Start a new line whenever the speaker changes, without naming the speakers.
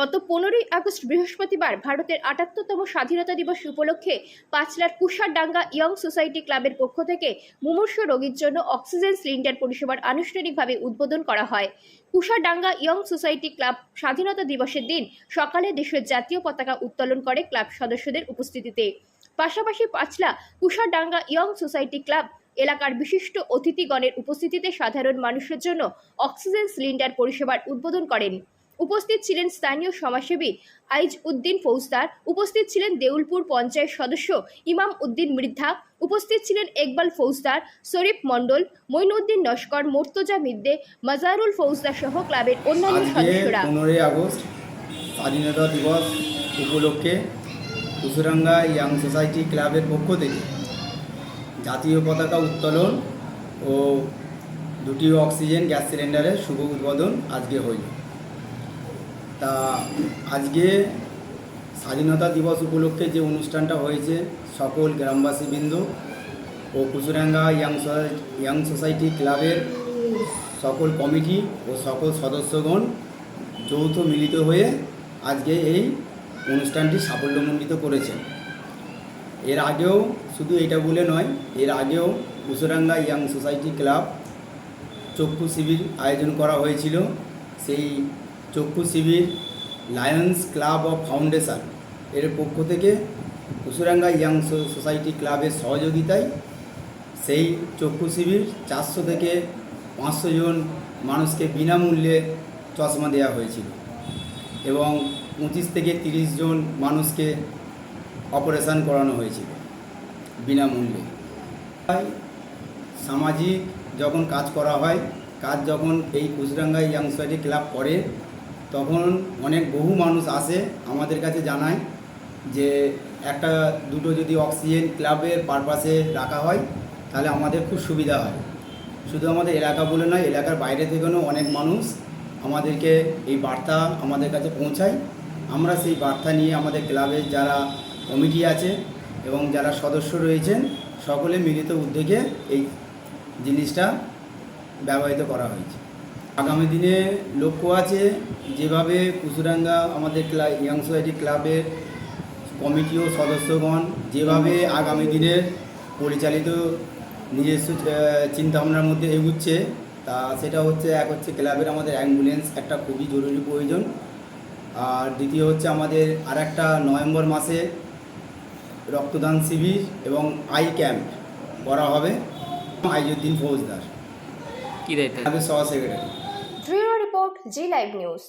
গত পনেরোই আগস্ট বৃহস্পতিবার ভারতের আটাত্তরতম স্বাধীনতা দিবস উপলক্ষে পাঁচলার কুষারডাঙ্গা ইয়ং সোসাইটি ক্লাবের পক্ষ থেকে মুমূর্ষ রোগীর জন্য অক্সিজেন সিলিন্ডার পরিষেবার আনুষ্ঠানিকভাবে উদ্বোধন করা হয়। কুষারডাঙ্গা ইয়ং সোসাইটি ক্লাব স্বাধীনতা দিবসের দিন সকালে দেশের জাতীয় পতাকা উত্তোলন করে ক্লাব সদস্যদের উপস্থিতিতে। পাশাপাশি Panchla Kushardanga young society club এলাকার বিশিষ্ট অতিথিগণের উপস্থিতিতে সাধারণ মানুষের জন্য অক্সিজেন সিলিন্ডার পরিষেবার উদ্বোধন করেন। উপস্থিত ছিলেন স্থানীয় সমাজসেবী আইজ উদ্দিন ফৌজদার উপস্থিত ছিলেন দেউলপুর পঞ্চায়েত সদস্য ইমাম উদ্দিন মৃদ্ধা উপস্থিত ছিলেন একবাল ফৌজদার শরীফ মণ্ডল মঈনুদ্দিন নস্কর মোর্তজা মিদ্দে মাজারুল ফৌজদার সহ ক্লাবের অন্যান্য সদস্যরা।
পনেরোই আগস্ট স্বাধীনতা দিবস উপলক্ষে কুসুরাঙ্গা ইয়াং সোসাইটি ক্লাবের পক্ষ থেকে জাতীয় পতাকা উত্তোলন ও দুটি অক্সিজেন গ্যাস সিলিন্ডারের শুভ উদ্বোধন আজকে হইল। তা আজকে স্বাধীনতা দিবস উপলক্ষে যে অনুষ্ঠানটা হয়েছে, সকল গ্রামবাসীবৃন্দ ও কুসুরাঙ্গা ইয়াং ইয়াং সোসাইটি ক্লাবের সকল কমিটি ও সকল সদস্যগণ যৌথ মিলিত হয়ে আজকে এই অনুষ্ঠানটি সাফল্যমণ্ডিত করেছে। এর আগেও শুধু এটা বলে নয়, এর আগেও কুসুরাঙ্গা ইয়াং সোসাইটি ক্লাব চক্ষু শিবির আয়োজন করা হয়েছিল। সেই চক্ষু শিবির, লায়ন্স ক্লাব অফ ফাউন্ডেশন। এর পক্ষ থেকে কুসুরাঙ্গা ইয়াং সোসাইটি ক্লাবের সহযোগিতায় সেই চক্ষু শিবির চারশো থেকে পাঁচশো জন মানুষকে বিনামূল্যে চশমা দেওয়া হয়েছিল এবং পঁচিশ থেকে তিরিশ জন মানুষকে অপারেশন করানো হয়েছিল বিনামূল্যে। তাই সামাজিক যখন কাজ করা হয়, কাজ যখন এই কুচরাঙ্গা ইয়াং সোসাইটি ক্লাব করে তখন অনেক বহু মানুষ আসে আমাদের কাছে জানায় যে একটা দুটো যদি অক্সিজেন ক্লাবের পারপাসে রাখা হয়, তাহলে আমাদের খুব সুবিধা হয়। শুধু আমাদের এলাকা বলে নয়, এলাকার বাইরে থেকেও অনেক মানুষ আমাদেরকে এই বার্তা আমাদের কাছে পৌঁছায়। আমরা সেই বার্তা নিয়ে আমাদের ক্লাবের যারা কমিটি আছে এবং যারা সদস্য রয়েছেন, সকলে মিলিত উদ্যোগে এই জিনিসটা ব্যবহৃত করা হয়েছে। আগামী দিনে লক্ষ্য আছে যেভাবে কুসুরাঙ্গা আমাদের ক্লা ইয়াং সোসাইটি ক্লাবের কমিটি ও সদস্যগণ যেভাবে আগামী দিনের পরিচালিত নিজস্ব চিন্তাভাবনার মধ্যে এগুচ্ছে তা সেটা হচ্ছে এক হচ্ছে ক্লাবের আমাদের অ্যাম্বুলেন্স একটা খুবই জরুরি প্রয়োজন। আর দ্বিতীয় হচ্ছে আমাদের আর একটা নভেম্বর মাসে রক্তদান শিবির এবং আই ক্যাম্প করা হবে। আইজুদ্দিন ফৌজদার।
কি দায়িত্ব?
সহ secretary
bureau report G live news